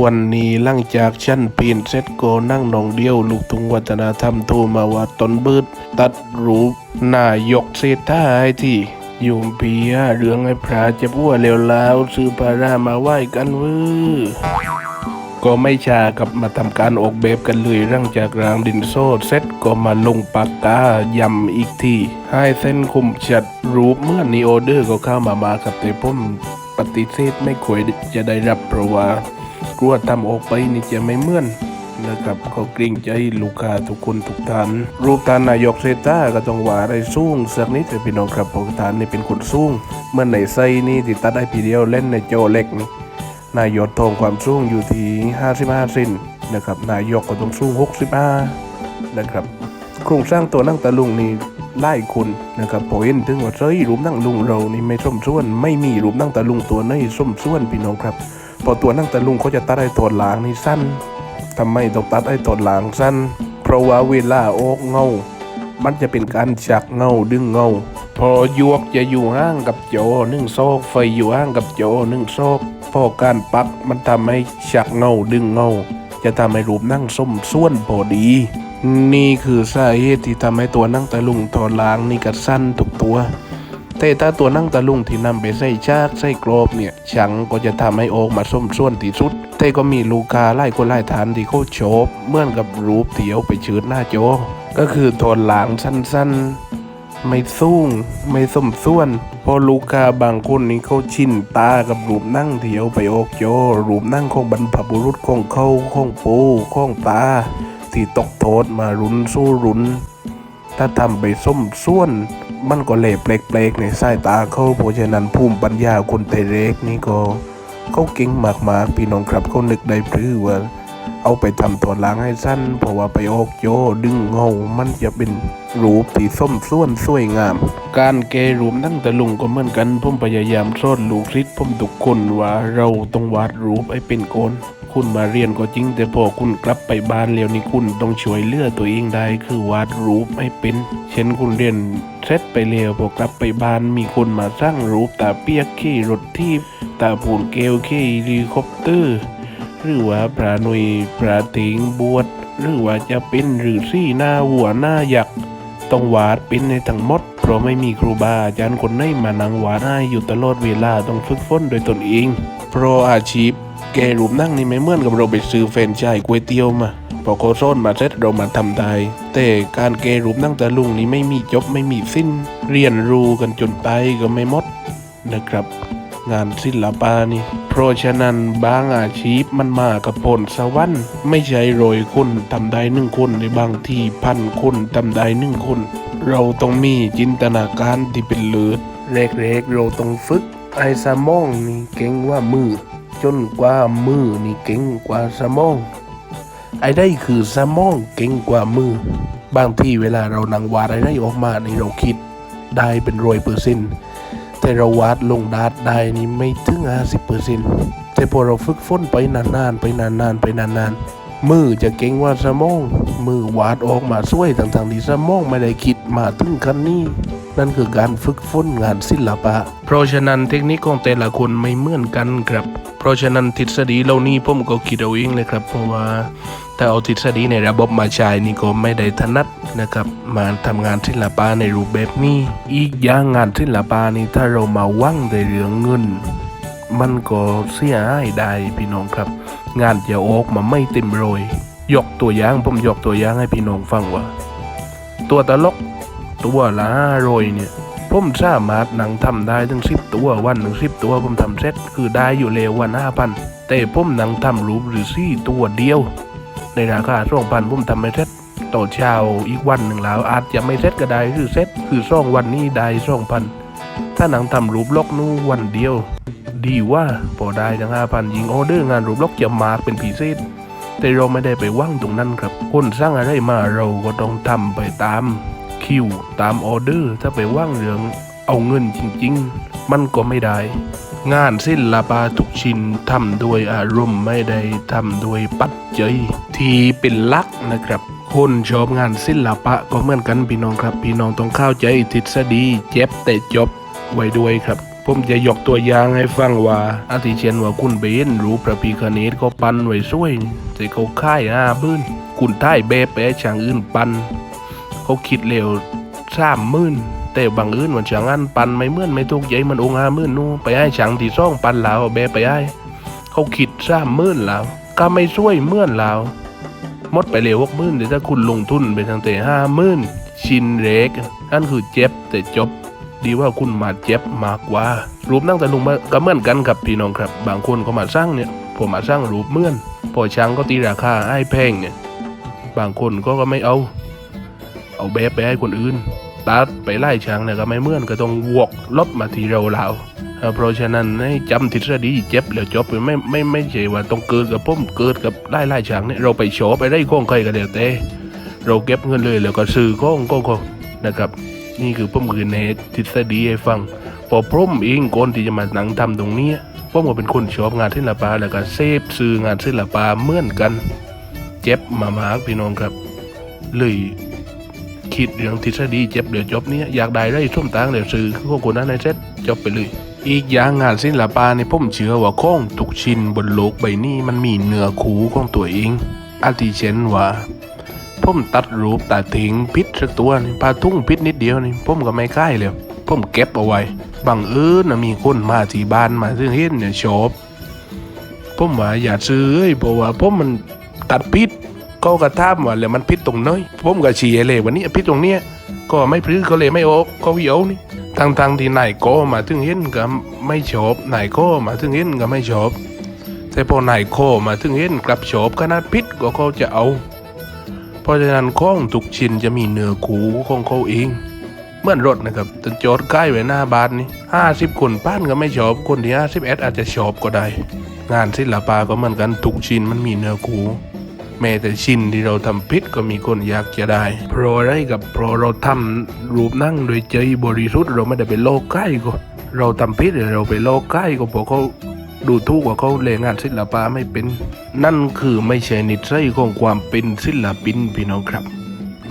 วันนี้หลังจากชั้นปีนเสร็จก็นั่งนองเดียว ลูกทุงวัฒนธรรมโทรมาว่าตนบืดตัดรูปนายกเศรษฐาให้ที่โยมเพียเรื่องไอ้พระจะพัวเร็วแล้วซื้อพารามาไหว้กันเว้อก็ไม่ช้ากับมาทำการออกแบบกันเลยหลังจากรางดินโซ่เสร็จก็มาลงปากกายำอีกทีให้เส้นคมชัดรูปเมื่อนีโอเดอร์ก็เข้ามามากับแต่ผมปฏิเสธไม่ควรจะได้รับเพราะว่า กลัวทำออกไปนี่จะไม่เหมือนนะครับเขาเกรงใจลูกค้าทุกคนทุกท่านรูปท่านนายกเซต้าก็ต้องว่าอะไรสูงสักนิดแต่พี่น้องครับเพราะท่านนี่เป็นคนสูงเมื่อในไส้นี่ที่ตัดได้พีเดียวเล่นในโจเล็กนี่นายกทองความสูงอยู่ที่ 55เซนนะครับนายกก็ต้องสูง 65 นะครับโครงสร้างตัวนั่งตะลุงนี่ไล่คนนะครับพอเห็นถึงว่าเฮ้ยรูปนั่งลุงเรานี่ไม่ส้มส่วน ไม่มีรูปนั่งตะลุงตัวไหนส้มส่วนพี่น้องครับ พอตัวนั่งตะลุงเขาจะตัดไอ้ตอนหลางนี่สั้นทำไมต้องตัดไอ้ตอนหลางสั้น เพราะว่าเวลาออกเงา มันจะเป็นการจักเงาดึงเงา พอยวกจะอยู่ห่างกับโจหนึ่งโซกไฟอยู่ห่างกับโจหนึ่งโซกพอการปักมันทำให้จักเงาดึงเงา จะทำให้รูปนั่งส้มส่วนพอดี นี่คือสาเหตุที่ทำให้ตัวนั่งตะลุงทอลางนี่ก็สั้นทุกตัว แต่ถ้าตัวนั่งตะลุงที่นำไปใส่ชากใส่กรอบเนี่ยฉังก็จะทำให้ออกมาส้มส่วนที่สุด แต่ก็มีลูกค้าไล่คนไล่ทานที่เขาโชบเหมื่อนกับรูปที่เอาไปชืดหน้าจอก็คือโทนหลางสั้นๆ ไม่สูงไม่ส้มส่วนพอลูกค้าบางคนนี่เขาชินตากับรูปนั่งเที่เอาไปออกจอรูปนั่งของบรรพบุรุษของเขาของปูของตาที่ตกโทษมารุนสู้รุนถ้าทำไปส้มส่วน มันก็เละเปลกๆในสายตาเขาเพราะฉะนั้นภูมิปัญญาคนไทยเล็กนี่ก็เขาเก่งมากๆพี่น้องครับเขานึกได้พรือว่าเอาไปทำตัวล้างให้สั้น เพราะว่าไปออกโยดึงเงามันจะเป็นรูปที่ส้มส่วนสวยงาม การแกรูปนั่งตะลุงก็เหมือนกันผมพยายามสอนลูกศิษย์ผมทุกคนว่าเราต้องวาดรูปให้เป็นโกน คุณมาเรียนก็จริง แต่พอคุณกลับไปบ้านแล้วนี่คุณต้องช่วยเลือตัวเองได้คือวาดรูปให้เป็น เช่นคุณเรียนเสร็จไปแล้วพอกลับไปบ้านมีคนมาสร้างรูปตาเปียกขี่รถทีบตาผูนเกลขี่เฮลีคอปเตอร์ หรือว่าพระหนุยพระถิงบวชหรือว่าจะเป็นหรือซี่หน้าหัวหน้ายักษ์ต้องวาดเป็นในทั้งหมด เพราะไม่มีครูบาอาจารย์คนไหนมานั่งวาดให้อยู่ตลอดเวลาต้องฝึกฝนโดยตนเอง เพราะอาชีพ แกรูปนั่งนี่ไม่เหมือนกับเราไปซื้อแฟรนไชส์ก๋วยเตี๋ยวมา พอโคโซนมาเสร็จเรามาทำได้แต่การแกรูปนั่งตะลุงนี่ไม่มีจบไม่มีสิ้น เรียนรู้กันจนตายก็ไม่หมดนะครับ งานศิลปะนี่เพราะฉะนั้นบางอาชีพมันมากับผลสวรรค์ไม่ใช่โรยคนทำได้หนึ่งคนในบางที่พันคนทำได้หนึ่งคน เราต้องมีจินตนาการที่เป็นเลิศแรกๆเราต้องฝึกไอ้สมองนี่เก่งว่ามือ จนกว่ามือนี่เก่งกว่าสมอง ไอ้ได้คือสมองเก่งกว่ามือ บางที่เวลาเรานั่งวาดอะไรออกมาในเราคิดได้เป็นร้อยเปอร์เซ็นต์แต่เราวาดลงดาดได้นี่ไม่ถึงห้าสิบเปอร์เซ็นต์แต่พอเราฝึกฝนไปนานๆไปนานๆไปนานๆมือจะเก่งกว่าสมอง มือวาดออกมาสวยทั้งๆที่สมองไม่ได้คิดมาถึงขั้นนี้ นั่นคือการฝึกฝนงานศิลปะ เพราะฉะนั้นเทคนิคของแต่ละคนไม่เหมือนกันครับ เพราะฉะนั้นทฤษฎีเหล่านี้ผมก็คิดเอาเองเลยครับ เพราะว่าถ้าเอาทฤษฎีในระบบมาใช้นี่ก็ไม่ได้ถนัดนะครับ มาทำงานศิลปะในรูปแบบนี้ อีกอย่างงานศิลปะนี่ถ้าเรามาหวังในเรื่องเงิน มันก็เสียหายได้พี่น้องครับ งานจะออกมาไม่เต็มโรยยกตัวอย่างผมยกตัวอย่างให้พี่น้องฟังว่า ตัวตลกตัวละห้าร้อยเนี่ย ผมสามารถหนังทำได้ถึงสิบตัววันหนึ่งสิบตัวผมทำเสร็จคือได้อยู่เลววันห้าพันแต่ผมหนังทำรูปหรือซี่ตัวเดียว ในราคาสองพันผมทำไม่เสร็จต่อเช้าอีกวันหนึ่งแล้วอาจจะไม่เสร็จก็ได้คือเสร็จคือสองวันนี้ได้สองพันถ้าหนังทำรูปล็อกนู้วันเดียว ดีว่าพอได้ทั้งห้าพันยิงออเดอร์งานรูปล็อกจะมากเป็นพิเศษแต่เราไม่ได้ไปว่างตรงนั้นครับคนสร้างอะไรมาเราก็ต้องทำไปตาม คิวตามออเดอร์ถ้าไปว่างเรื่องเอาเงินจริงๆ มันก็ไม่ได้ งานศิลปะทุกชิ้นทำด้วยอารมณ์ไม่ได้ทำด้วยปัจจัยที่เป็นลักนะครับ คนชอบงานศิลปะก็เหมือนกันพี่น้องครับ พี่น้องต้องเข้าใจทฤษฎีเจ็บแต่จบไว้ด้วยครับผมจะยกตัวอย่างให้ฟังว่าอาทิเช่นว่าคุณเห็นรูปพระพิคเนตเขาปันไว้สวยแต่เขาค่ายห้าบื้นคุณท่ายเบไปให้ช่างอื่นปัน เขาคิดเร็วสามมื่นแต่บางอื่นวันช่างอันปันไม่เมื่อนไม่ถูกใจมันองค์ห้ามื่นนู่ไปให้ช่างที่ซ่องปันแล้วเอาเบไปให้เขาคิดสามมื่นแล้วก็ไม่ช่วยเมื่อนแล้วมดไปเร็วกมื่นแต่ถ้าคุณลงทุนไปทางแต่ห้ามื่นชินเล็กนั่นคือเจ็บแต่จบดีว่าคุณมาเจ็บมากกว่า รูปนั่งแต่ลุงมาก็เหมือนกันครับพี่น้องครับ บางคนเขามาสร้างเนี่ยผมมาสร้างรูปเมื่อนพอช้างก็ตีราคาให้แพงเนี่ยบางคนก็ก็ไม่เอา เอาแบบไปให้คนอื่น ตัดไปไล่ช้างเนี่ยก็ไม่เหมือนก็ต้องวกลบมาทีเราเราเอ่อเพราะฉะนั้นให้จำทฤษฎีเจ็บแล้วจบไม่ไม่ไม่ใช่ว่าต้องเกิดกับผมเกิดกับไล่ไล่ช้างเนี่ยเราไปโฉบไปได้ข้องใครก็เดี๋ยวแต่เราเก็บเงินเลยแล้วก็ซื้อข้องก็ก็นะครับ นี่คือผมคือในทฤษฎีให้ฟังพอพร่มเองก่อนที่จะมาหนังทำตรงนี้ยผมก็เป็นคนชอบงานศิลปะแล้วก็เสพซื้องานศิลปะเหมือนกัน เจ็บมามากพี่น้องครับเลย คิดเรื่องทฤษฎีเจ็บเดี๋ยวจบเนี้ยอยากได้ได้ส้มตางเดี๋ยวซื้อพวกคนนั้นในเซ็ตจบไปเลย อีกอย่างงานศิลปะในี่ผมเชื่อว่าของทุกชิ้นบนโลกใบนี้มันมีเนื้อคูของตัวเองอาทิเช่นว่าผมตัดรูปตัดทิ้งพิษสักตัวนี่พาทุ่งพิษนิดเดียวนี่ผมก็ไม่ค่ายเลยผมเก็บเอาไว้บางเอิญนะมีคนมาที่บ้านมาซึ่งเห็นเนี่ยชอบผมว่าอย่าซื้อเอ้ยเพราะว่าผมมันตัดพิษ ก็กระทำว่าแล้วมันพิษตรงน้อยผมก็ชี้เลยวันนี้พิษตรงเนี้ยก็ไม่พลื้ก็เลยไม่โอบก็วิโอนี่ทางทางๆที่นายโก็มาถึงเห็นก็ไม่ชอบนายโก็มาถึงเห็นก็ไม่ชอบแต่พอนายโคมาถึงเห็นกลับชอบขนาดพิษก็เขาจะเอา เพราะฉะนั้นข้องทุกชิ้นจะมีเนื้อคูของเขาเองเหมื่อนรถนะครับจนจอดใกล้ไว้หน้าบ้านนี่ห้าสิบคนป้านก็ไม่ชอบ คนที่ห้าสิบเอ็ดอาจจะชอบก็ได้ งานศิลปะก็เหมือนกันทุกชิ้นมันมีเนื้อคู แม้แต่ชิ้นที่เราทำพิษก็มีคนอยากจะได้ เพราะอะไรกับเพราะเราทำรูปนั่งโดยใจบริสุทธิ์เราไม่ได้ไปโลกใกล้ก็เราทำพิษหรือเราไปโลกใกล้ก็พราะเขาดูถูกว่าเขาเล่นงานศิลปะไม่เป็น นั่นคือไม่ใช่นิสัยของความเป็นศิลปินพี่น้องครับ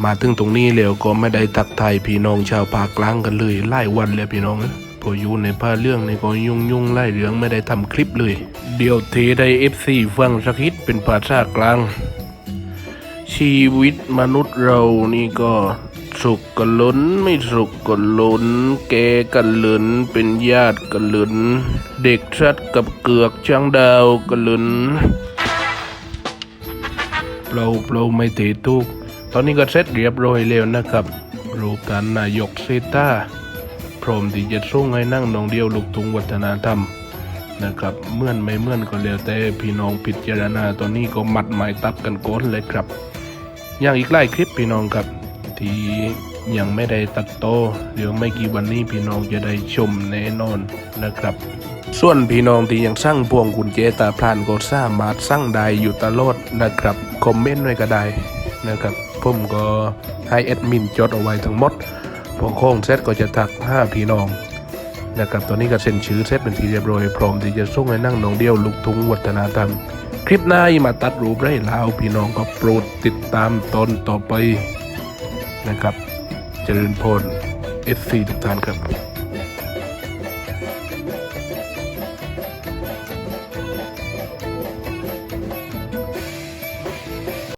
มาถึงตรงนี้แล้วก็ไม่ได้ทักไทยพี่น้องชาวภาคกลางกันเลยไล่วันแล้วพี่น้องพออยู่ในผ้าเรื่องในก็ยุ่งยุ่งไล่เรื่องไม่ได้ทำคลิปเลย เดี๋ยวเทได้เอฟซีฟังสักฮิตเป็นภาษากลาง ชีวิตมนุษย์เรานี่ก็สุขก็ล้นไม่สุขก็ล้น แกกันเหลินเป็นญาติกันเหลินเด็กชัดกับเกือกช้างดาวกันเหลินเราเราไม่ตีทุก ตอนนี้ก็เสร็จเรียบร้อยแล้วนะครับ รูปท่านนายกเซตาพร้อมที่จะส่งให้นั่งนองเดียวลูกทุงวัฒนธรรมนะครับเมื่อนไม่เมื่อนก็แล้วแต่พี่น้องพิจารณาตอนนี้ก็มัดหมายตับกันก้นเลยครับ ยังอีกหลายคลิปพี่น้องครับที่ยังไม่ได้ตัดโตอเดี๋ยวไม่กี่วันนี้พี่น้องจะได้ชมแน่นอนนะครับ ส่วนพี่น้องที่ยังสร้างพวงกุญแจตาพรานก็สามารถสร้างได้อยู่ตลอดนะครับคอมเมนต์ไว้ก็ได้นะครับผมก็ให้แอดมินจดเอาไว้ทั้งหมดพอโค้งเซตก็จะทักห้าพี่น้องนะครับตอนนี้ก็เซ็นชื่อเซตเป็นที่เรียบร้อยพร้อมที่จะส่งให้นั่งนองเดียวลูกทุงวัฒนธรรม คลิปหน้ามาตัดรูปไร่ลาวพี่น้องก็โปรดติดตามตอนต่อไปนะครับ เจริญพรเอฟซีทุกท่านครับ